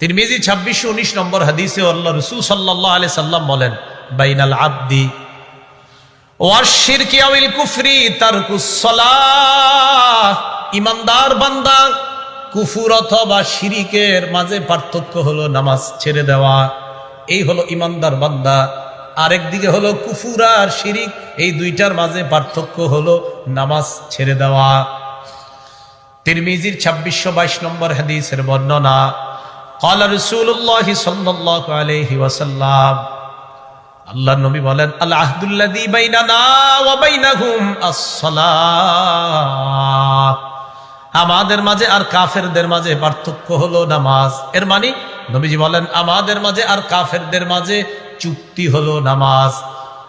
তিরমিজি ছাব্বিশশো উনিশ নম্বর হাদিসে আল্লাহ রসুল সাল্লাহ আলি সাল্লাম বলেন, বাইনাল আব্দি ইমানদার বান্দা কুফুর অথবা শিরিকের মাঝে পার্থক্য হলো নামাজ ছেড়ে দেওয়া। এই হলো ইমানদার বান্দা। আরেক দিকে হলো কুফুর আর শিরিক, এই দুইটার মাঝে পার্থক্য হলো নামাজ ছেড়ে দেওয়া। তিরমিজির ছাব্বিশশো বাইশ নম্বর হাদিসের বর্ণনা قال رسول الله صلى الله عليه وسلم আল্লাহ নবী বলেন আল আহদুল্লাযী বাইনানা ওয়া বাইনাহুম আস-সালাত আমাদের মাঝে আর কাফেরদের মাঝে পার্থক্য হলো নামাজ এর মানে নবীজি বলেন আমাদের মাঝে আর কাফেরদের মাঝে চুক্তি হলো নামাজ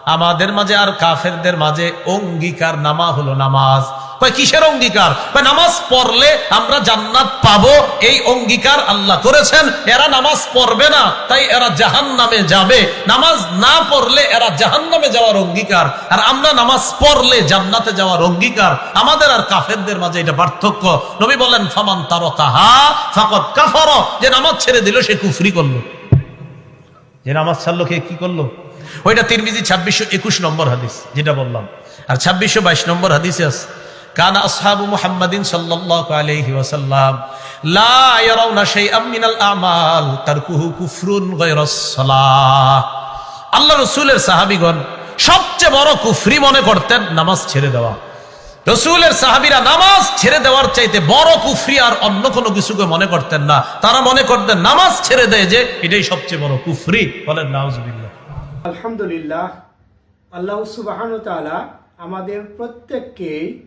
আমাদের মাঝে আর কাফেরদের মাঝে অঙ্গীকার নামা হলো নামাজ কয় কিসের অঙ্গীকার? নামাজ পড়লে আমরা জান্নাত পাবো, এই অঙ্গীকার আল্লাহ করেছেন। এরা নামাজ পড়বে না, তাই এরা জাহান নামে যাবে। নামাজ না পড়লে এরা জাহান নামে যাওয়ার অঙ্গীকার। আর আমরা নামাজ পড়লে জান্নাতে যাওয়ার অঙ্গীকার। আমাদের আর কাফেরদের মাঝে এটা পার্থক্য। নবী বলেন, ফামান তার কাহা ফাকত কাফার। যে নামাজ ছেড়ে দিল, সে কুফরি করল। যে নামাজ ছাড়লো কে কি করল? ওইটা তিরমিজি ছাব্বিশশো একুশ নম্বর হাদিস, যেটা বললাম। আর ছাব্বিশশো বাইশ নম্বর হাদিসে আছে। কানা আসহাবু মুহাম্মাদিন সাল্লাল্লাহু আল্লাহ রাসূলের সাহাবীগণ সবচেয়ে বড় কুফরি মনে করতেন নামাজ ছেড়ে দেওয়া। রসুলের সাহাবিরা নামাজ ছেড়ে দেওয়ার চাইতে বড় কুফরি আর অন্য কোনো কিছুকে মনে করতেন না। তারা মনে করতেন নামাজ ছেড়ে দেয় যে এটাই সবচেয়ে বড় কুফরি। বলেন, নাউজুবিল্লাহ। আলহামদুলিল্লাহ, আল্লাহ সুবাহান তাআলা আমাদের প্রত্যেককেই